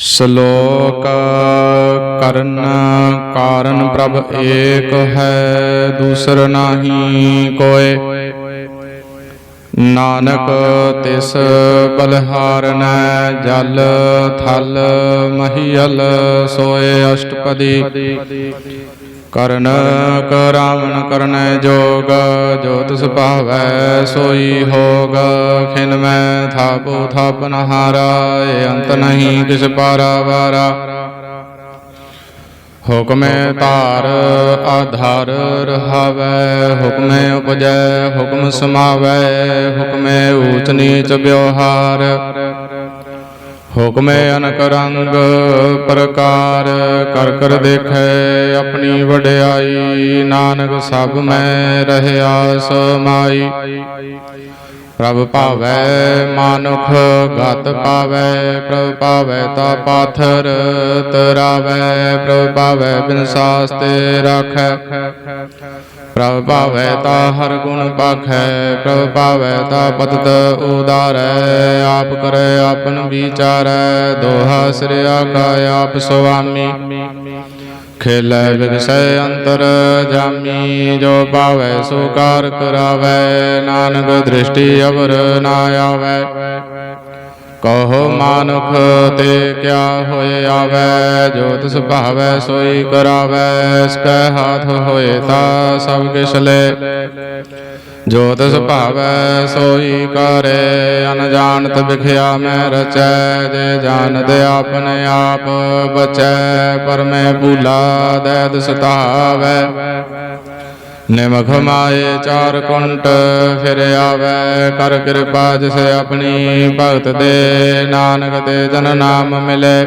ਸ਼ਲੋਕ ਕਰਨ ਕਾਰਨ ਪ੍ਰਭ ਏਕ ਹੈ, ਦੂਸਰ ਨਾਹੀ ਕੋਇ ਨਾਨਕ ਤਿਸ ਬਲਹਾਰਨੈ ਜਲ ਥਲ ਮਹੀਲ ਸੋਏ ਅਸ਼ਟਪਦੀ। ਕਰਨ ਕਰਾਵਨ ਕਰਨੈ ਜੋਗ, ਜੋ ਤਿਸ ਭਾਵੈ ਸੋਈ ਹੋਗ। ਖਿਨ ਮੈਂ ਥਾਪੋ ਥਾਪਨ ਹਾਰਾ ਏ ਅੰਤ ਨਹੀਂ ਕਿਸ ਪਾਰਾ ਵਾਰਾ। ਹੁਕਮੇ ਧਾਰ ਆਧਾਰ ਰਹਾਵੈ, ਹੁਕਮੇ ਉਪਜੈ, ਹੁਕਮ ਸਮਾਵੈ, ਹੁਕਮੇ ਊਚ ਨੀਚ ਵਿਵਹਾਰ। ਹੁਕਮੇ ਅਨਕ ਪ੍ਰਕਾਰ ਕਰ ਕਰ ਦੇਖੈ ਆਪਣੀ ਵਡਿਆਈ। ਨਾਨਕ ਸਭ ਮੈਂ ਰਹਿਆ ਸਮਾਈ ਪ੍ਰਭ ਭਾਵੈ ਮਾਨੁਖ ਗਤ ਪਾਵੈ, ਪ੍ਰਭ ਪਾਵੈ ਤਾ ਪਾਥਰ ਤਰਾਵੈ, ਪ੍ਰਭ ਪਾਵੈ ਬਿਨ ਸਾਸ ਤੇ ਰਾਖੈ। ਪ੍ਰਭ ਭਾਵੈ ਤਾ ਹਰ ਗੁਣ ਪਾਖੈ, ਪ੍ਰਭ ਭਾਵੈ ਤਾ ਪਤਤ ਉਦਾਰੈ, ਆਪ ਕਰੈ, ਆਪਨ ਵਿਚਾਰੈ, ਦੋਹਾ ਸਿਰਿਆ ਕਾ ਆਪ ਸੁਆਮੀ। ਖੇਲੈ ਵਿਗਸੈ ਅੰਤਰ ਜਾਮੀ, ਜੋ ਪਾਵੈ ਸੋ ਕਾਰ ਕਰਾਵੈ, ਨਾਨਕ ਦ੍ਰਿਸ਼ਟੀ ਅਵਰ ਨਾ ਆਵੈ। ਕਹੋ ਮਾਨੁਖ ਤੇ ਕਿਆ ਹੋਏ ਆਵੈ, ਜੋ ਤਿਸ ਭਾਵੈ ਸੋਈ ਕਰਾਵੈ ਸਕੈ ਹਾਥ ਹੋਏ ਤਾ ਸਭ ਕਿਛ ਲੈ। ਜੋ ਤਿਸ ਭਾਵੈ ਸੋਈ ਕਰੇ ਅਨਜਾਣਤ ਵਿਖਿਆ ਮੈਂ ਰਚੈ, ਜੇ ਜਾਣਦ ਆਪਣੇ ਆਪ ਬਚੈ, ਪਰ ਮੈਂ ਭੂਲਾ ਦੈਦ ਸਤਾਵੈ ਨਿਮਖ ਮਾਏ ਚਾਰ ਕੁੰਟ, ਫਿਰ ਆਵੈ ਕਰ ਕਿਰਪਾ ਜਿਸ ਆਪਣੀ ਭਗਤ ਦੇ। ਨਾਨਕ ਦੇ ਜਨ ਨਾਮ ਮਿਲੇ।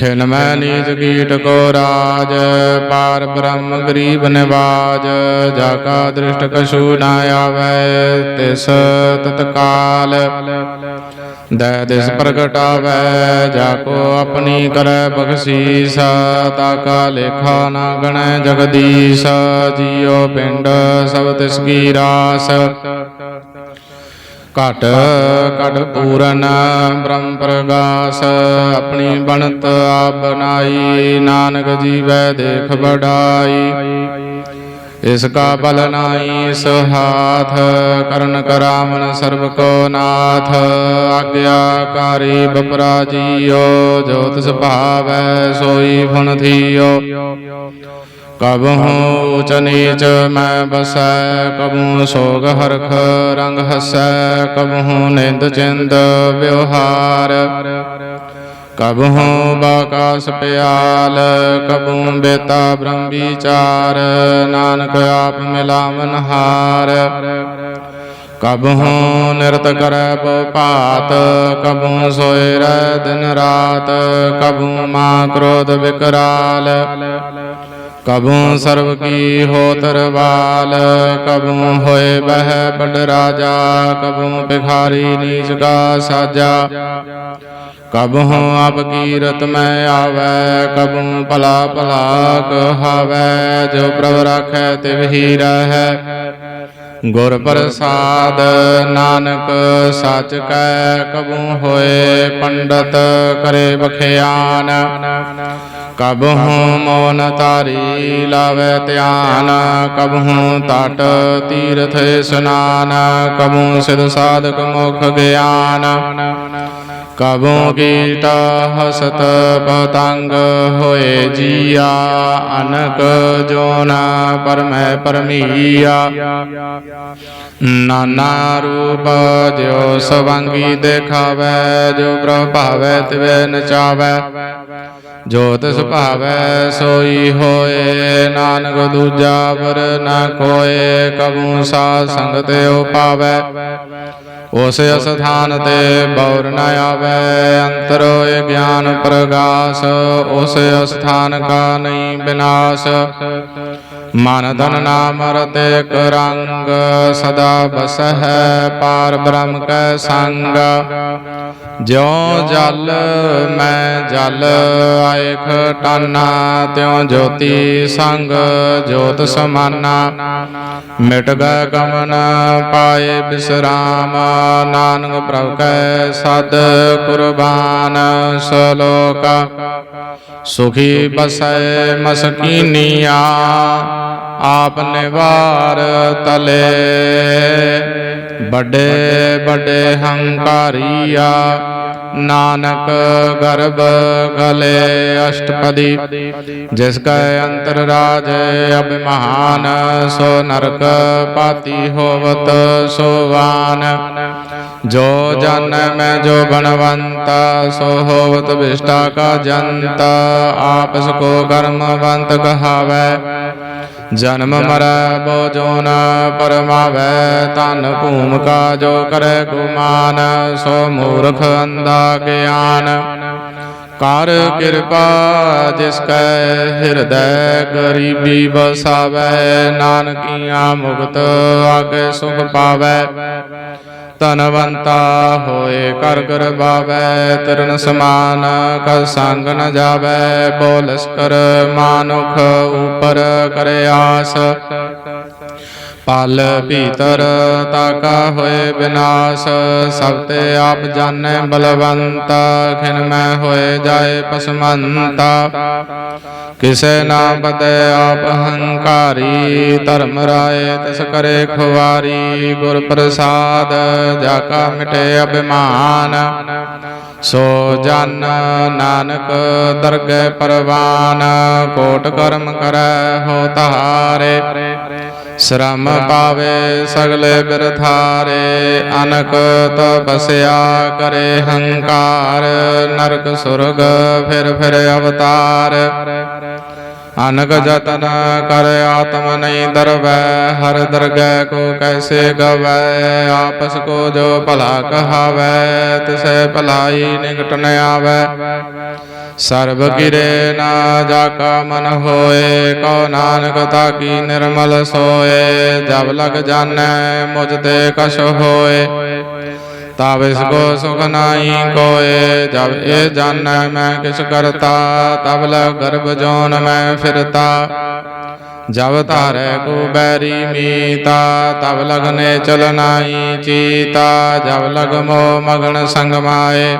ਖਿਨ ਮੈਂ ਨੀਚ ਕੀਟ ਕੋ ਰਾਜ, ਪਾਰ ਬ੍ਰਹਮ ਗਰੀਬ ਨਿਵਾਜ ਜਾ ਕਾ ਦ੍ਰਿਸ਼ਟ ਕਛੂ ਨਾ ਆਵੈ, ਤਿਸ ਤਤਕਾਲ। ਦੈ ਦਿਸ ਪ੍ਰਗਟਾਵੈ ਜਾ ਕੋ ਆਪਣੀ ਕਰੈ ਬਖਸ਼ੀਸ, ਤਾ ਕਾ ਲੇਖਾ ਨਾ ਗਣੈ ਜਗਦੀਸ਼, ਜੀਉ ਪਿੰਡ ਸਭ ਤਿਸ ਕੀ ਰਾਸ। ਘਟ ਘਟ ਪੂਰਨ ਬ੍ਰਹਮ ਪ੍ਰਗਾਸ, ਆਪਣੀ ਬਣਤ ਆਪ ਬਣਾਈ, ਨਾਨਕ ਜੀਵੈ ਦੇਖ ਬੜਾਈ ਇਸ ਕਾ ਬਲ ਨਾਈ ਸਹਾਥ ਕਰਨ ਕਰਾਵਨ ਸਰਬ ਕੋ ਨਾਥ। ਆਗਿਆਕਾਰੀ ਬਪਰਾ ਜੀਓ ਜੋ ਤਿਸ ਸੋਈ ਫੁਨ ਥੀਓ। ਕਬਹੂ ਉਚ ਨੀਚ ਮੈਂ ਬਸੈ ਕਬੂ ਸੋਗ ਹਰਖ ਰੰਗ ਹਸੈ ਕਬਹੂ ਨਿੰਦ ਚਿੰਦ ਵਿਵਹਾਰ ਕਬਹੂ ਬਾਕਾਸ ਪਿਆਲ ਕਬੂ ਬੇਤਾ ਬ੍ਰਹਮ ਵਿਚਾਰ ਨਾਨਕ ਆਪ ਮਿਲਾਵਨ ਹਾਰ ਕਬਹੂ ਨਿਰਤ ਕਰੈ ਬੋ ਭਾਤ ਕਬਹੂ ਸੋਏ ਰਹਿ ਦਿਨ ਰਾਤ ਕਬੂ ਮਾ ਕ੍ਰੋਧ ਵਿਕਰਾਲ ਕਬੂ ਸਰਬ ਕੀ ਹੋ ਤਰਵਾਲ ਕਬੂ ਹੋਏ ਬਹਿ ਬੜ ਰਾਜਾ ਕਬੂ ਭਿਖਾਰੀ ਨੀਚ ਕਾ ਸਾਜਾ। ਕਬਹੂ ਆਪ ਕੀਰਤ ਮੈਂ ਆਵੈ ਕਬੂ ਭਲਾ ਭਲਾ ਕਹਾਵੈ ਜੋ ਪ੍ਰਭ ਰਾਖੈ ਤਿਵਹੀ ਰਹੈ। ਗੁਰ ਪ੍ਰਸਾਦ ਨਾਨਕ ਸਚ ਕੈ ਕਬੂ ਹੋਏ ਪੰਡਤ ਕਰੇ ਬਖਿਆਨ ਕਬਹੂ ਮੋਨ ਤਾਰੀ ਲਾਵੇ ਧਿਆਨ, ਕਬਹੂ ਤਟ ਤੀਰਥ ਇਸਨਾਨ, ਕਬਹੂ ਸਿਧ ਸਾਧਕ ਮੁਖ ਗਿਆਨ। ਕਬਹੂ ਕੀਟ ਹਸਤ ਪਤੰਗ ਹੋਏ ਜੀਆ ਅਨਕ ਜੋਨ ਪਰਮੈ ਪਰਮੀਆ ਨਾਨਾ ਰੂਪ ਜਿਉ ਸਵੰਗੀ ਦੇਖਾਵੈ ਜੋ ਪ੍ਰਭ ਭਾਵੈ ਤਿਵੈ ਨਚਾਵੈ ਜੋ ਤਿਸ ਭਾਵੈ ਸੋਈ ਹੋਏ ਨਾਨਕ ਦੂਜਾ ਪਰ ਨ ਕੋਏ ਕਬੂ ਸਾ ਸੰਗ ਤੇ ਉਪਾਵੈ ਉਸ ਅਸਥਾਨ ਤੇ ਬੌਰ ਨ ਆਵੈ ਅੰਤਰ ਹੋਏ ਗਿਆਨ ਪ੍ਰਗਾਸ ਉਸ ਅਸਥਾਨ ਕਾ ਨਹੀਂ ਬਿਨਾਸ਼। ਮਨ ਧਨ ਨਾਮ ਰਤਿਕ ਰੰਗ, ਸਦਾ ਬਸਹਿ ਪਾਰ ਬ੍ਰਹਮ ਕੈ ਸੰਗ। ਜਿਉ ਜਲ, ਮੈਂ ਜਲ, ਆਇਖ ਟਾਨਾ, ਤਿਉ ਜੋਤੀ ਸੰਗ, ਜੋਤ ਸਮਾਨਾ। ਮਿਟ ਗਏ ਗਮਨ, ਪਾਏ ਬਿਸਰਾਮ, ਨਾਨਕ ਪ੍ਰਭ ਕੈ ਸਦ ਕੁਰਬਾਨ, ਸਲੋਕ। ਸੁਖੀ ਬਸੈ ਮਸਕੀਨੀਆ ਆਪ ਨਿਵਾਰ ਤਲੇ। ਵੱਡੇ ਬੜੇ ਹੰਕਾਰੀਆ, ਨਾਨਕ ਗਰਭ ਗਲੇ ਅਸ਼ਟਪਦੀ, ਜਿਸ ਕੈ ਅੰਤਰ ਰਾਜ ਅਭਿਮਾਨ, ਸੋ ਨਰਕ ਪਾਤੀ ਹੋਵਤ ਸੋਵਾਨ ਜੋ ਜਨ ਮੈਂ ਜੋ ਬਨਵੰਤਾ ਸੋ ਹੋਵਤ ਵਿਸ਼ਟਾ ਕਾ ਜੰਤ ਆਪਸ ਕੋ ਕਰਮਵੰਤ ਕਹਾਵੈ। ਜਨਮ ਮਰੈ ਬੋ ਜੋਨ ਪਰਮਾਵੈ ਤਨ ਭੂਮ ਕਾ ਜੋ ਕਰੈ ਗੁਮਾਨ, ਸੋ ਮੂਰਖ ਅੰਧਾ ਗਿਆਨ। ਕਰ ਕਿਰਪਾ ਜਿਸ ਕੈ ਹਿਰਦੈ ਗਰੀਬੀ ਬਸਾਵੈ ਨਾਨਕੀਆਂ ਮੁਕਤ ਆਗੇ ਸੁਖ ਪਾਵੈ। ਧਨਵੰਤਾ ਹੋਏ ਕਰ ਕਰ ਬਾਵੈ ਤਰਨ ਸਮਾਨ ਕਲ ਸੰਗ ਨ ਜਾਵੈ, ਬੋਲਸ ਕਰ ਮਾਨੁਖ ਉਪਰ ਕਰੇ ਪਲ ਭੀਤਰ ਤਾਕਾ ਹੋਏ ਵਿਨਾਸ਼ ਸਭ ਤੇ ਆਪ ਜਾਣੈ ਬਲਵੰਤ ਖਿਨ ਮੈਂ ਹੋਏ ਜਾਏ ਪਸਮੰਤਾ। ਕਿਸੈ ਨਾ ਬਦੈ ਆਪ ਹੰਕਾਰੀ ਧਰਮ ਰਾਏ ਤਿਸ ਕਰੇ ਖੁਵਾਰੀ ਗੁਰ ਪ੍ਰਸਾਦ ਜਾ ਕਾ ਮਿਟੇ ਅਭਿਮਾਨ। ਸੋ ਜਨ ਨਾਨਕ ਦਰਗਹਿ ਪਰਵਾਨ ਕੋਟ ਕਰਮ ਕਰੈ ਹੋ ਤਾਰੇ ਸ਼ਰਮ ਪਾਵੇ ਸਗਲੇ ਬਿਰਥਾਰੇ, ਅਨਕ ਤਪਸਿਆ ਕਰੇ ਹੰਕਾਰ, ਨਰਕ ਸੁਰਗ ਫਿਰ ਫਿਰ ਅਵਤਾਰ। ਅਨਕ ਜਤਨ ਕਰ ਆਤਮ ਨਹੀਂ ਦਰਵੈ, ਹਰ ਦਰਗਹਿ ਕੋ ਕੈਸੇ ਗਵੈ, ਆਪਸ ਕੋ ਜੋ ਭਲਾ ਕਹਾਵੈ, ਤਿਸੈ ਭਲਾਈ ਨਿਕਟ ਨ ਆਵੈ। ਸਰਬ ਗਿਰੇ ਨਾ ਜਾ ਕਾ ਮਨ ਹੋਏ, ਕਉ ਨਾਨਕ ਤਾ ਤਾਕੀ ਨਿਰਮਲ ਸੋਏ। ਜਬ ਲਗ ਜਾਣੈ, ਮੁਝ ਤੇ ਕਛ ਹੋਏ। ਤਬ ਇਸ ਕੋ ਸੁਖ ਨਾਹੀ ਕੋਏ। ਜਬ ਇਹ ਜਾਣੈ, ਮੈਂ ਕਿਛ ਕਰਤਾ, ਤਬ ਲਗ ਗਰਭ ਜੋਨ ਮੈਂ ਫਿਰਤਾ। ਜਬ ਧਾਰੈ ਕੋ ਬੈਰੀ ਮੀਤਾ, ਤਬ ਲਗਨੇ ਚਲ ਨਾਹੀ ਚੀਤਾ। ਜਬ ਲਗ ਮੋ ਮਗਨ ਸੰਗ ਮਾਏ।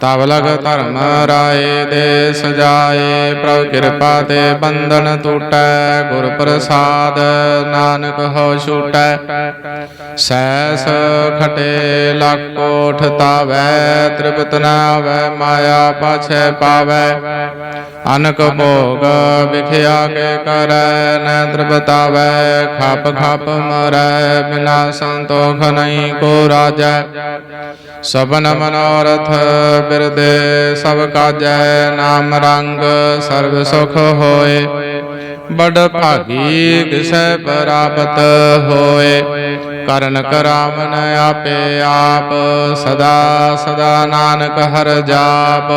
ਤਬ ਲਗ ਧਰਮ ਰਾਏ ਦੇ ਸਜਾਏ, ਪ੍ਰਭ ਕਿਰਪਾ ਤੇ ਬੰਧਨ ਟੂਟੈ ਗੁਰ ਪ੍ਰਸਾਦ ਨਾਨਕ ਹੋ ਛੂਟੈ। ਸੈਸ ਖਟੇ ਲਾਕੋਠ ਤਾਵੈ, ਤ੍ਰਿਪਤ ਨਾਵੈ, ਮਾਇਆ ਪਾਛੈ ਪਾਵੈ। ਅਨਕ ਭੋਗ ਵਿਖਿਆ ਕੇ ਕਰੈ, ਨ ਤ੍ਰਿਪਤਾਵੈ, ਖਪ ਖਪ ਮਰੈ, ਬਿਨਾ ਸੰਤੋਖ ਨਹੀਂ ਕੋ ਰਾਜੈ। ਸਭਨ ਮਨੋਰਥ ਬਿਰਦੇ ਸਭ ਕਾਜੈ ਨਾਮ ਰੰਗ, ਸਰਬ ਸੁਖ ਹੋਏ। ਬੜ ਭਾਗੀ ਕਿਸੈ ਪ੍ਰਾਪਤ ਹੋਏ। ਕਰਨ ਕਰਾਵਨ ਆਪੇ ਆਪ, ਸਦਾ ਸਦਾ ਨਾਨਕ ਹਰ ਜਾਪ।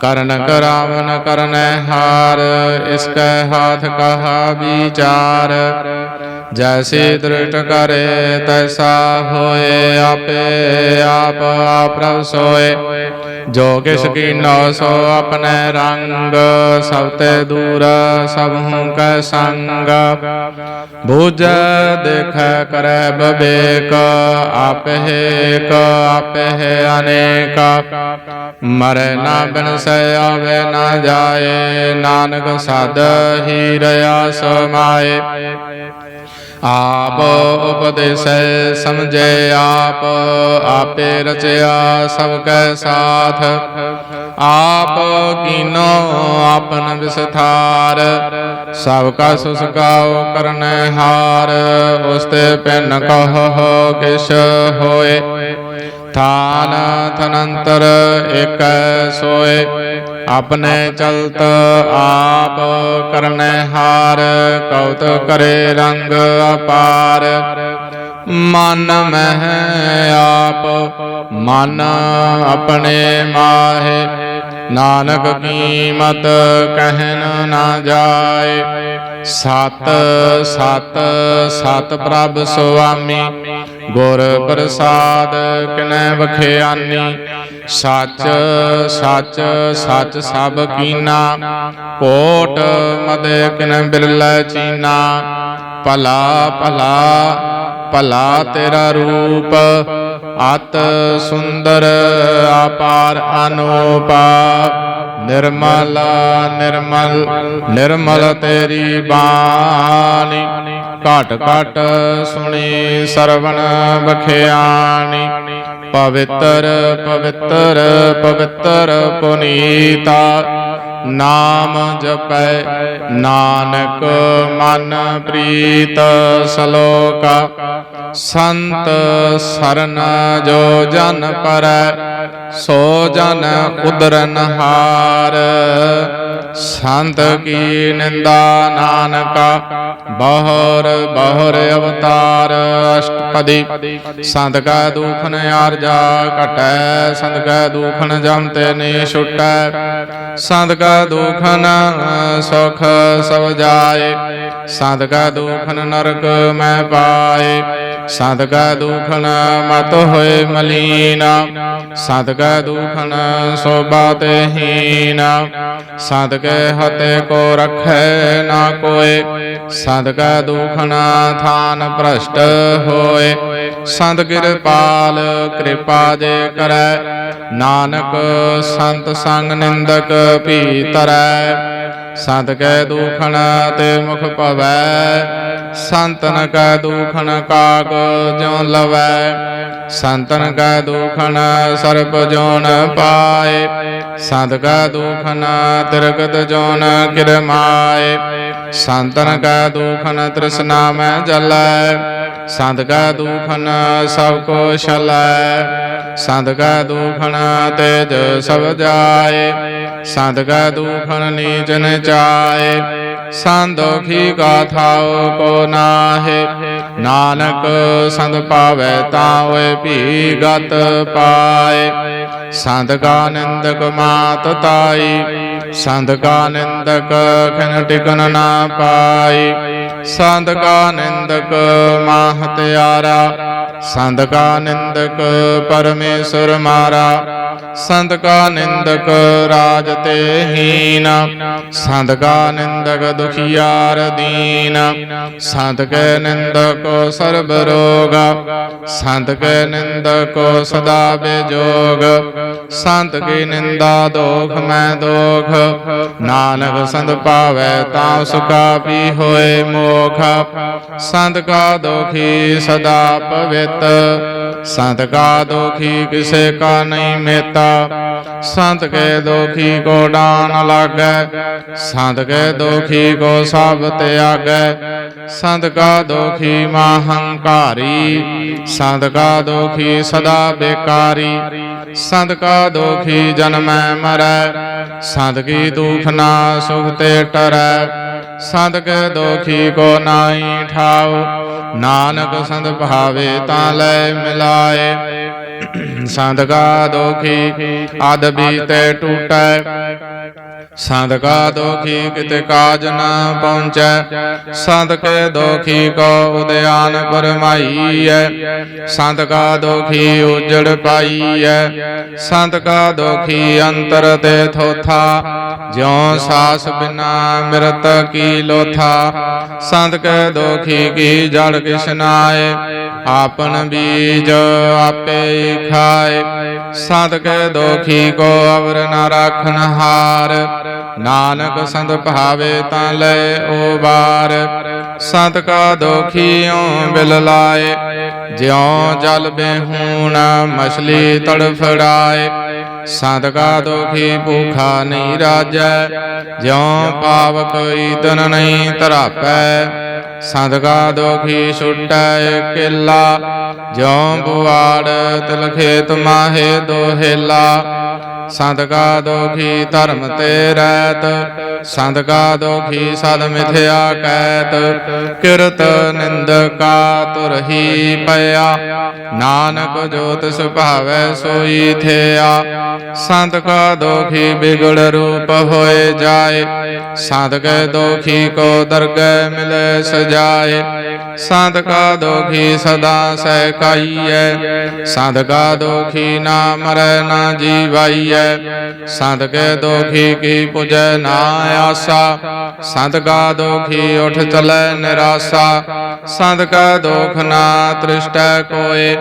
ਕਰਨ ਕਰਾਵਨ ਕਰਨੈ ਹਾਰ, ਇਸ ਕੈ ਹਾਥ ਕਹਾ ਵਿਚਾਰ। ਜੈਸੀ ਦ੍ਰਿਸ਼ਟ ਕਰੇ ਤੈਸਾ ਹੋਏ ਆਪੇ ਆਪ ਆਪਰਵ ਸੋਏ ਜੋ ਕਿਸ ਕੀਨੋ ਸੋ ਆਪਣੇ ਰੰਗ ਸਭ ਤੇ ਦੂਰ ਸਭ ਹੂੰ ਕੈ ਸੰਗ ਬੂਝ ਦੇਖੈ ਕਰੈ ਬਵੇਕ ਆਪੇ ਏਕ ਆਪੇ ਅਨੇਕ ਮਰੈ ਨਾ ਬਿਨਸੈ ਆਵੇ ਨਾ ਜਾਏ ਨਾਨਕ ਸਦ ਹੀ ਰਿਆ ਸਮਾਏ ਆਪ ਉਪਦੇਸੈ ਸਮਝੇ ਆਪ, ਆਪੇ ਰਚਿਆ ਸਭ ਕੈ ਸਾਥ। ਆਪ ਕੀਨੋ ਆਪਨ ਵਿਸਥਾਰ, ਸਭ ਕਾ ਸੁਸਕਾਉ ਕਰਨੈ ਹਾਰ, ਉਸਤੇ ਪਿੰਨ ਕਹੋ ਕਿਛ ਹੋਏ। ਥਾਨ ਥਨੰਤਰ ਇਕ ਸੋਏ ਆਪਣੇ ਚਲਤ ਆਪ ਕਰਨੈ ਹਾਰ, ਕਉਤ ਕਰੇ ਰੰਗ ਅਪਾਰ। ਮਨ ਮਹਿ ਆਪ, ਮਨ ਆਪਣੇ ਮਾਹੇ। ਨਾਨਕ ਕੀਮਤ ਕਹਿਨ ਨਾ ਜਾਏ। ਸਤ ਸਤ ਸਤ ਪ੍ਰਭ ਸੁਆਮੀ। ਗੁਰ ਪ੍ਰਸਾਦ ਕਿਨੈ ਬਖਿਆਨੀ ਸਚ ਸਚ ਸਚ ਸਭ ਕੀਨਾ। ਕੋਟ ਮਦ ਕਿਨੈ ਬਿਰਲੇ ਚੀਨਾ। ਭਲਾ ਭਲਾ ਭਲਾ ਤੇਰਾ ਰੂਪ। ਅਤ ਸੁੰਦਰ ਆਪਾਰ ਅਨੂਪਾ। ਨਿਰਮਲ ਨਿਰਮਲ ਨਿਰਮਲ ਤੇਰੀ ਬਾਣੀ। ਘਟ ਘਟ ਸੁਣੀ ਸਰਵਣ ਬਖਿਆਣੀ ਪਵਿੱਤਰ ਪਵਿੱਤਰ ਪਵਿੱਤਰ ਪੁਨੀਤਾ। ਨਾਮ ਜਪੈ ਨਾਨਕ ਮਨ ਪ੍ਰੀਤ ਸਲੋਕਾ। ਸੰਤ ਸਰਨ ਜੋ ਜਨ ਪਰੈ, ਸੋ ਜਨ ਉਦਰਨ ਹਾਰ। ਸੰਤ ਕੀ ਨਿੰਦਾ ਨਾਨਕਾ, ਬਹਰ ਬਹਰ ਅਵਤਾਰ ਅਸ਼ਟਪਦੀ। ਸੰਤ ਕਾ ਦੁਖ ਨ ਆਰਜਾ ਘਟੈ, ਸੰਤ ਕਾ ਦੁਖ ਜਮ ਤੇ ਨੀ ਛੁਟੈ। ਸੰਤ ਕਾ ਦੁਖ ਸੁਖ ਸਭ ਜਾਏ, ਸੰਤ ਕਾ ਦੁਖ ਨਰਕ ਮੈਂ ਪਾਏ। ਸੰਤ ਕਾ ਦੁਖ ਮਤ ਹੋਏ ਮਲੀਨਾ, ਸੰਤ ਕਾ ਦੁਖ ਨ ਸੋਭਾ ਤੇ ਹੀਨਾ। ਸੰਤ ਕੇ ਹਤੇ ਕੋ ਰਖੈ ਨਾ ਕੋਏ। ਸੰਤ ਕਾ ਦੁਖ ਥਾਨ ਭ੍ਰਸ਼ਟ ਹੋਏ। ਸੰਤ ਕਿਰਪਾਲ ਕਿਰਪਾ ਦੇ ਕਰੈ। ਨਾਨਕ ਸੰਤ ਸੰਗ ਨਿੰਦਕ ਭੀ ਤਰੈ। ਸੰਤ ਕੈ ਦੂਖਣ ਤੇ ਮੁਖ ਭਵੈ। ਸੰਤਨ ਕੈ ਦੁਖਣ ਕਾਗ ਜਿਉ ਲਵੈ। ਸੰਤਨ ਕੈ ਦੂਖਣ ਸਰਪ ਜੋਨ ਪਾਏ, ਸੰਤ ਕੈ ਦੂਖਣ ਤਿਰਗਤ ਜੋਨ ਕਿਰਮਾਏ ਸੰਤਨ ਕੈ ਦੂਖਣ ਤ੍ਰਿਸ਼ਨਾ ਮੈਂ ਜਲੈ, ਸੰਤ ਕੈ ਦੂਖਣ ਸਭ ਕੋ ਛਲੈ। ਸੰਤ ਕੈ ਦੂਖਣ ਤੇਜ ਸਭ ਜਾਏ, ਸੰਤ ਕੈ ਦੂਖਣ ਨੀਚ ਨ ਚਾਏ ਸੰਦੋਖੀ ਗਾਥਾਉ ਕੋ ਨਾਹੇ। ਨਾਨਕ ਸੰਤ ਪਾਵੈ ਤਾਂ ਹੋਏ ਭੀ ਗਤ ਪਾਏ। ਸੰਦ ਕਾ ਨਿੰਦਕ ਮਾਤ ਤਾਈ। ਸੰਦ ਕਾ ਨਿੰਦਕ ਖਨ ਟਿਕਨ ਨਾ ਪਾਈ। ਸੰਤ ਕਾ ਨਿੰਦਕ ਮਾਹ ਤਿਆਰਾ ਸੰਤ ਕਾ ਨਿੰਦਕ ਪਰਮੇਸ਼ਰ ਮਾਰਾ ਸੰਤ ਕਾ ਨਿੰਦਕ ਰਾਜ ਤੇ ਹੀਨ ਸੰਤ ਕਾ ਨਿੰਦਕ ਦੁਖਿਆਰ ਦੀਨ ਸੰਤ ਕੈ ਨਿੰਦਕ ਸਰਬ ਰੋਗ ਸੰਤ ਕੈ ਨਿੰਦਕ ਸਦਾ ਬੇਜੋਗ ਸੰਤ ਕੀ ਨਿੰਦਾ ਦੋਖ ਮੈਂ ਦੋਖ, ਨਾਨਕ ਸੰਤ ਪਾਵੈ ਤਾਂ ਸੁਖਾ ਵੀ ਹੋਏ ਮੋਖ ਸੰਤ ਕਾ ਦੋਖੀ ਸਦਾ ਪਵਿੱਤ। ਸੰਤ ਕਾ ਦੋਖੀ ਕਿਸੇ ਕਾ ਨਹੀਂ ਮੇਤਾ। ਸੰਤ ਕੇ ਦੁਖੀ ਕੋ ਡਾਨ ਲਾਗੈ। ਸੰਤ ਕੇ ਦੋਖੀ ਕੋ ਸਭ ਤਿਆਗੈ। ਸੰਤ ਕਾ ਦੋਖੀ ਮਾਹੰਕਾਰੀ। ਸੰਤ ਕਾ ਦੋਖੀ ਸਦਾ ਬੇਕਾਰੀ। ਸੰਤ ਕਾ ਦੋਖੀ ਜਨਮੈ ਮਰੈ। ਸੰਤ ਕੀ ਦੁਖ ਨਾ ਸੁਖ ਤੇ ਟਰੈ। ਸੰਤ ਕੇ ਦੋਖੀ ਕੋ ਨਾਹੀ ਠਾਉ। ਨਾਨਕ ਸੰਤ ਭਾਵੇ ਤਾਂ ਲੈ ਮਿਲਾਏ। ਸੰਤ ਕਾ ਦੋਖੀ ਅਦ ਬੀਤੇ ਟੂਟੈ। ਸੰਤ ਕਾ ਦੋਖੀ ਕਿਤੇ ਕਾਜ ਨਾ ਪਹੁੰਚੈ। ਸੰਤ ਕੇ ਦੋਖੀ ਕੋ ਉਦਿਆਨ ਪਰਮਾਈਐ। ਸੰਤ ਕਾ ਦੋਖੀ ਉਜੜ ਪਾਈਐ। ਸੰਤ ਕਾ ਦੋਖੀ ਅੰਤਰ ਤੇ ਥੋਥਾ। ਜਿਉ ਸਾਸ ਬਿਨਾ ਮਿਰਤ ਕੀ ਲੋਥਾ। ਸੰਤ ਕੈ ਦੋਖੀ ਕੀ ਜੜ ਕਿਛ ਨਾਏ। ਆਪਨ ਬੀਜ ਆਪੇ ਖਾਏ। ਸੰਤ ਦੁਖੀ ਕੋ ਅਵਰ ਨ ਰਾਖਨ ਹਾਰ। ਨਾਨਕ ਸੰਤ ਭਾਵੇ ਤਾਂ ਲੈ ਓ ਬਾਰ ਸੰਤ ਕਾ ਦੋਖੀਉ ਬਿਲ ਲਾਏ। ਜਿਉ ਜਲ ਬੇਹੂਣ ਮਛਲੀ ਤੜਫੜਾਏ ਸੰਤ ਕਾ ਦੋਖੀ ਭੂਖਾ ਨਹੀਂ ਰਾਜੈ। ਜਿਉ ਪਾਵਕ ਈਤਨ ਨਹੀਂ ਧਰਾਪੈ। ਸੰਤ ਦੋਖੀ ਛੁਟੈ ਕਿਲਾ, ਜਿਉ ਬੁਆੜ ਤਿਲ ਖੇਤ ਮਾਹੇ ਦੋਹੇਲਾ। ਸੰਤ ਦੋਖੀ ਧਰਮ ਤੇ ਰਹਿਤ ਸੰਤ ਕਾ ਦੋਖੀ ਸਦ ਮਿਥਿਆ ਕੈਤ, ਕਿਰਤ ਨਿੰਦਕਾ ਤੁਰਹੀ ਪਿਆ। ਨਾਨਕ ਜੋਤ ਤਿਸ ਸੋਈ ਥਿਆ। ਸੰਤ ਕਾ ਦੋਖੀ ਬਿਗੜ ਰੂਪ ਹੋਏ ਜਾਏ। ਸੰਤ ਕੈ ਦੋਖੀ ਕੋ ਦਰਗਹਿ ਮਿਲੇ ਸਜਾਏ। ਸੰਤ ਕਾ ਦੋਖੀ ਸਦਾ ਸਹਿ ਕਾਈਐ। ਸੰਤ ਕਾ ਦੋਖੀ ਨਾ ਮਰੈ ਨਾ ਜੀਵਾਈਐ। ਸੰਤ ਕੈ ਦੋਖੀ ਕੀ ਪੁਜੈ ਨਾ ਆਸਾ। ਸੰਤ ਕਾ ਦੋਖੀ ਉਠ ਚਲੈ ਨਿਰਾਸਾ। ਸੰਤ ਕਾ ਦੋਖ ਨਾ ਤ੍ਰਿਸ਼ਟੈ ਕੋਏ।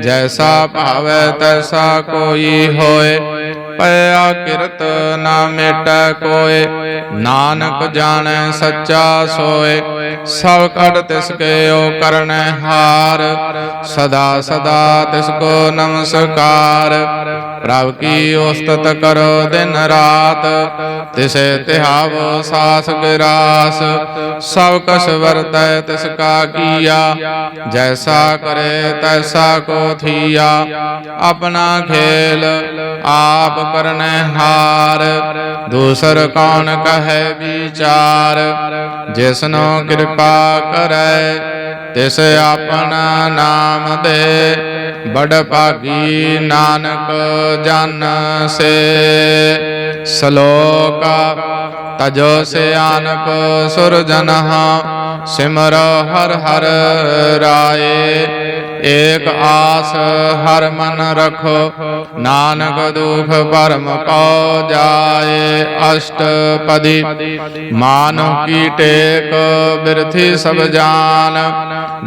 ਜੈਸਾ ਭਾਵੈ ਤੈਸਾ ਕੋਈ ਹੋਏ। ਪਿਆ ਕਿਰਤ ਨਾ ਮੇਟੈ ਕੋਏ। ਨਾਨਕ ਜਾਣੈ ਸੱਚਾ ਸੋਏ। ਸਭ ਕਟ ਤਿਸ ਕੇ ਓ ਕਰਨੈ ਹਾਰ। ਸਦਾ ਸਦਾ ਤਿਸ ਕੋ ਨਮਸਕਾਰ। ਪ੍ਰਭ ਕੀ ਉਸਤਤ ਕਰੋ ਦਿਨ ਰਾਤ, ਤਿਸੇ ਤਿਹਾਵ ਸਾਸ ਗਿਰਾਸ ਸਭ ਕਸ ਵਰਤੈ ਤਿਸ ਕਾ ਕੀਆ, ਜੈਸਾ ਕਰੇ ਤੈਸਾ ਕੋ ਥੀਆ। ਆਪਣਾ ਖੇਲ ਆਪ ਕਰਨੈ ਹਾਰ, ਦੂਸਰ ਕੌਣ ਕਹੈ ਵਿਚਾਰ? ਜਿਸਨੋ ਕਿਰਪਾ ਕਰੈ, ਤਿਸ ਆਪਣਾ ਨਾਮ ਦੇ। ਬੜ ਭਾਗੀ ਨਾਨਕ ਜਨ ਸੇ। ਸ਼ਲੋਕਾ ਤਜੋ ਸਿਆਨਪ ਸੁਰਜਨਹਾ ਸਿਮਰ ਹਰ ਹਰ ਰਾਏ। ਏਕ ਆਸ ਹਰ ਮਨ ਰਖੋ, ਨਾਨਕ ਦੁਖ ਭਰਮ ਪਉ ਜਾਏ ਅਸ਼ਟਪਦੀ। ਮਾਨੁ ਕੀ ਟੇਕ ਬਿਰਥੀ ਸਭ ਜਾਨ,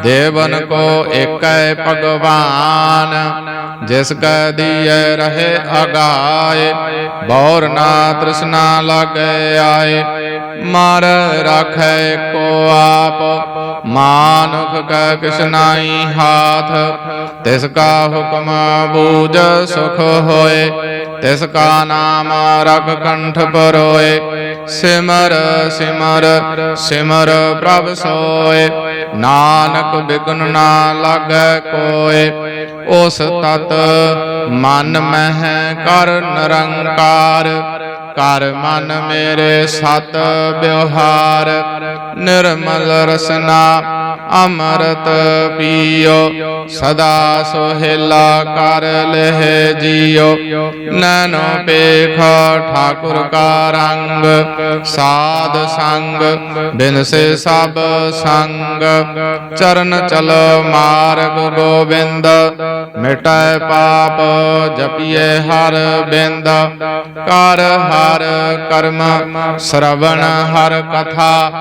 ਦੇਵਨ ਕੋ ਏਕੈ ਭਗਵਾਨ। ਜਿਸ ਕੈ ਦੀਐ ਰਹੇ ਅਗਾਏ, ਬੌਰ ਨਾ ਤ੍ਰਿਸ਼ਨਾ ਲਾਗੈ ਆਏ। ਮਰ ਰਾਖੈ ਕੋ ਆਪ। ਮਾਨੁਖ ਕੈ ਕਿਛ ਹਾਥ। ਤਿਸ ਕਾ ਹੁਕਮ ਬੂਝ ਸੁਖ ਹੋਏ। ਤਿਸ ਕਾ ਨਾਮ ਰਗ ਕੰਠ ਪਰੋਏ। ਸਿਮਰ ਸਿਮਰ ਸਿਮਰ ਪ੍ਰਭ ਸੋਏ। ਨਾਨਕ ਬਿਗਨ ਨਾ ਲਾਗੈ ਕੋਏ। ਉਸ ਤਤ ਮਨ ਮਹਿ ਕਰ ਨਿਰੰਕਾਰ। ਕਰ ਮਨ ਮੇਰੇ ਸਤ ਵਿਵਹਾਰ, ਨਿਰਮਲ ਰਸਨਾ ਅੰਮ੍ਰਿਤ ਪੀਓ, ਸਦਾ ਸੋਹਿਲਾ ਕਰ ਲਹਿ ਜੀਓ। ਨਨੋ ਪੇਖ ਠਾਕੁਰ ਕਾ ਰੰਗ, ਸਾਧ ਸੰਗ, ਬਿਨ ਸੇ ਸਭ ਸੰਗ। ਚਰਨ ਚਲ ਮਾਰਗ ਗੋਬਿੰਦ, ਮਿਟੈ ਪਾਪ ਜਪੀਏ ਹਰ ਬਿੰਦ। ਕਰ ਹਰ ਕਰਮ ਸ਼ਰਵਣ ਹਰ ਕਥਾ,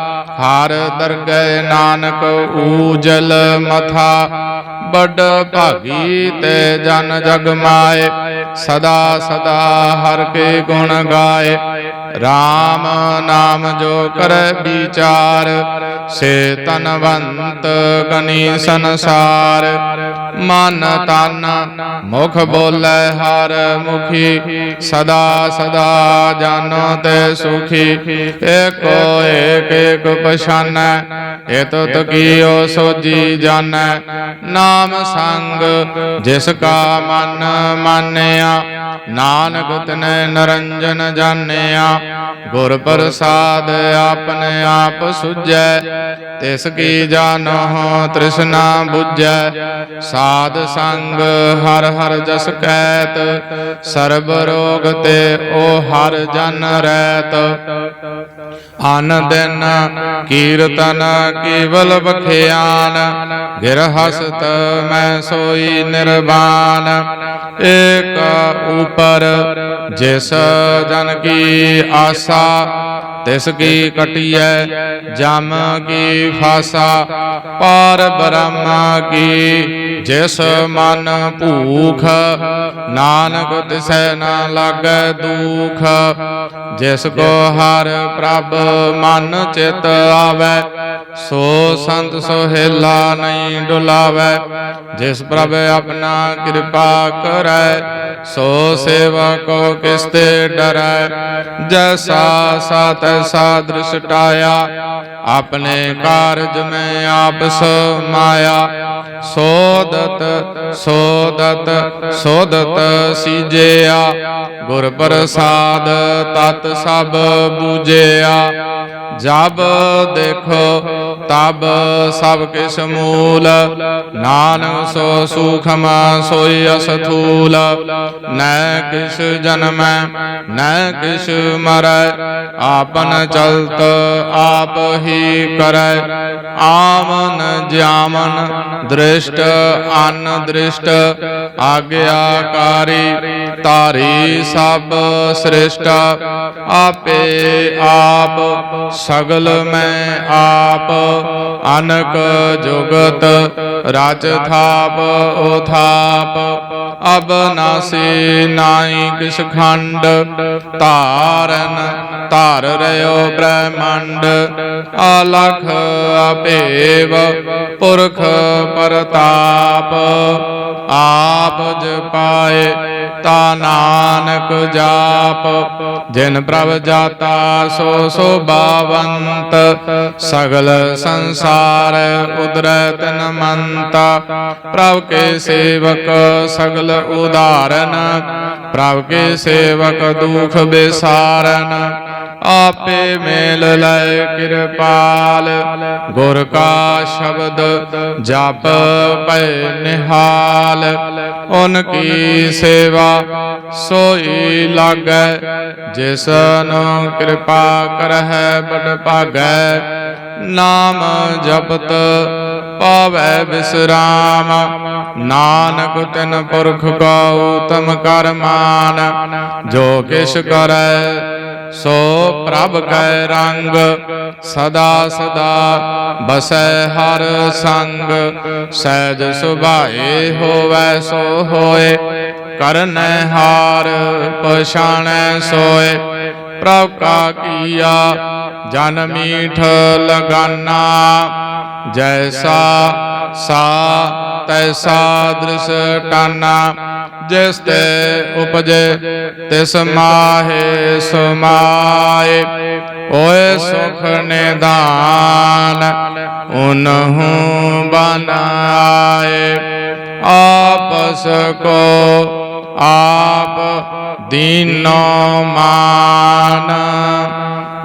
ਹਰ ਦਰਗਹਿ ਨਾਨਕ ਊਜਲ ਮਥਾ। ਬੜ ਭਾਗੀ ਤੇ ਜਨ ਜਗ ਮਾਏ, ਸਦਾ ਸਦਾ ਹਰ ਕੇ ਗੁਣ ਗਾਏ। RAM ਨਾਮ ਜੋ ਕਰ ਵਿਚਾਰ, ਸੇ ਤਨਵੰਤ ਗਨੀ ਸੰਸਾਰ। ਮਨ ਤਨ ਮੁਖ ਬੋਲੇ ਹਰ ਮੁਖੀ, ਸਦਾ ਸਦਾ ਜਾਨੋ ਤੇ ਸੁਖੀ। ਏਕੋ ਏਕ ਏਕ ਪਛਾਨੈ, ਇਤ ਤਕੀਓ ਸੋਜੀ ਜਾਣੈ ਨਾਮ ਸੰਗ ਜਿਸ ਕਾ ਮਨ ਮਾਨਿਆ, ਨਾਨਕ ਤਨੈ ਨਰੰਜਨ ਜਾਣਿਆ। ਗੁਰ ਪ੍ਰਸਾਦ ਆਪਨੇ ਆਪ ਸੁਝੈ, ਤਿਸ ਕੀ ਜਾਣੋ ਤ੍ਰਿਸ਼ਨਾ 부ਜੈ ਸਾਧ ਸੰਗ ਹਰ ਹਰ ਜਸ ਕੈਤ, ਸਰਬ ਰੋਗ ਤੇ ਓ ਹਰ ਜਨ ਰੈਤ। ਅਨ ਦਿਨ ਕੀਰਤਨ ਕੇਵਲ ਬਖਿਆਨ ਗਿਰ ਮੈਂ ਸੋਈ ਨਿਰਵਾਨ ਏਕ ਉਪਰ ਜਿਸ ਜਨ ਕੀ ਆਸਾ, ਤਿਸ ਕੀ ਕਟਿਐ, ਜਮ ਕੀ ਫਾਸਾ। ਪਰ ਬ੍ਰਹਮ ਕੀ ਜਿਸ ਮਨ ਭੂਖ, ਨਾਨਕ ਤਿਸੈ ਨਾ ਲਾਗੈ ਦੁਖ। ਜਿਸ ਕੋ ਹਰ ਪ੍ਰਭ ਮਨ ਚਿਤ ਆਵੈ, ਸੋ ਸੰਤ ਸੋਹਿਲਾ ਨਹੀਂ ਡੁਲਾਵੈ। ਜਿਸ ਪ੍ਰਭ ਆਪਣਾ ਕਿਰਪਾ ਕਰੈ, ਸੋ ਸੇਵਾ ਕੋ ਕਿਸ ਤੇ ਡਰੈ। ਜੈਸਾ ਸਾਤ ਐਸਾ ਦ੍ਰਿਸ਼ਟਾਇਆ ਆਪਣੇ ਕਾਰਜ ਮੈਂ ਆਪ ਸਮਾਇਆ ਸੋ ਸੋਦਤ ਸੋਦਤ ਸੋਦਤ ਸੀਜਿਆ, ਗੁਰ ਪ੍ਰਸਾਦ ਤਤ ਸਭ ਬੂਝਿਆ। ਜਬ ਦੇਖੋ ਤਬ ਸਭ ਕਿਸ ਮੂਲ। ਨਾਨਕ ਸੋ ਸੂਖਮ ਸੋਇ ਅਸਥੂਲ। ਨੈ ਕਿਸ ਜਨਮੈ, ਨੈ ਕਿਸ ਮਰੈ। ਆਪਨ ਚਲਤ ਆਪ ਹੀ ਕਰੈ। ਆਮਨ ਜਾਮਨ ਦ੍ਰਿਸ਼ਟ, ਅਨ ਦ੍ਰਿਸ਼ਟ। ਆਗਿਆਕਾਰੀ ਤਾਰੀ ਸਭ ਸ੍ਰਿਸ਼ਟ। ਆਪੇ ਆਪ ਸਗਲ ਮੈਂ ਆਪ ਅਨਕ ਜੁਗਤ ਰਚ ਥਾਪ ਉਥਾਪ ਅਬ ਨਾਸੀ ਨਾਹੀ ਕਿਸ ਖੰਡ, ਧਾਰਨ ਧਾਰ ਰਿਓ ਬ੍ਰਹਮੰਡ। ਆਲਖ ਅਭੇਵ ਪੁਰਖ ਪਰਤਾਪ, ਆਪ ਜਪਾਏ ਤਾ ਨਾਨਕ ਜਾਪ, ਜਿਨ ਪ੍ਰਭ ਜਾਤਾ ਸੋ ਸੋਭਾਵੰਤ ਸਗਲ ਸੰਸਾਰ ਉਦਰੈ ਤਨ ਮੰਤਾ। ਪ੍ਰਭ ਕੇ ਸੇਵਕ ਸਗਲ ਉਦਾਹਰਨ ਪ੍ਰਭ ਕੇ ਸੇਵਕ ਦੁਖ ਬਿਸਾਰਨ ਆਪੇ ਮੇਲ ਲੈ ਕਿਰਪਾਲ। ਗੁਰ ਕਾ ਸ਼ਬਦ ਜਪ ਪੈ ਨਿਹਾਲ। ਉਨ ਕੀ ਸੇਵਾ ਸੋਈ ਲਾਗੈ ਜਿਸਨੂੰ ਕਿਰਪਾ ਕਰਹਿ ਬੜ ਭਾਗੈ। ਨਾਮ ਜਪਤ ਪਾਵੈ ਵਿਸ਼ਰਾਮ। ਨਾਨਕ ਤਿਨ ਪੁਰਖ ਕਾ ਉਤਮ ਕਰਮਾਨ ਜੋ ਕਿਛ ਕਰੈ, ਸੋ ਪ੍ਰਭ ਕੈ ਰੰਗ। ਸਦਾ ਸਦਾ ਬਸੈ ਹਰ ਸੰਗ। ਸਹਿਜ ਸੁਭਾਏ ਹੋਵੈ, ਸੋ ਹੋਏ। ਕਰਨੈ ਹਾਰ, ਪਛਾਣੈ ਸੋਏ। ਪ੍ਰਭ ਕਾ ਕੀਆ, ਜਨ ਮੀਠ ਲਗਾਨਾ। ਜੈਸਾ ਸਾ, ਤੈਸਾ ਦ੍ਰਿਸ਼ ਟਾਨਾ। ਜਿਸ ਤੇ ਉਪਜੇ, ਤਿਸ ਮਾਹੇ ਸਮਾਏ। ਓਏ ਸੁਖ ਨਿਦਾਨ, ਉਨਹੂ ਬਨਾਏ। ਆਪਸ ਕੋ ਆਪ ਦੀਨੋ ਮਾਨ,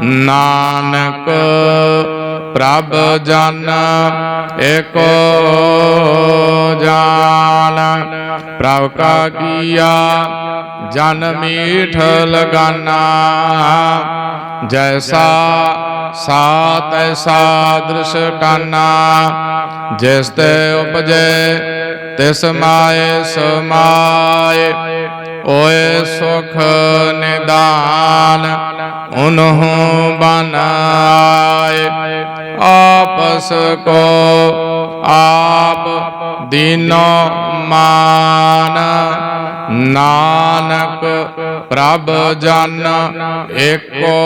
ਨਾਨਕ ਪ੍ਰਭ ਜਨ, ਏਕੋ ਜਾਨ। ਪ੍ਰਭ ਕਾ ਕੀਆ, ਜਨ ਮੀਠ ਲਗਾਨਾ। ਜੈਸਾ ਸਾ ਤੈਸਾ ਦ੍ਰਿਸ਼ ਟਾਨਾ ਜਿਸ ਤੇ ਉਪਜੇ ਤਿਸ ਮਾਏ ਸਮਾਏ ਓਏ ਸੁਖ ਨਿਦਾਨ ਉਨਹੂ ਬਨਾਏ। ਆਪਸ ਕੋ ਆਪ ਦੀਨੋ ਮਾਨ ਨਾਨਕ ਪ੍ਰਭ ਜਨ ਏਕੋ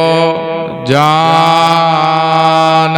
ਜਾਨ।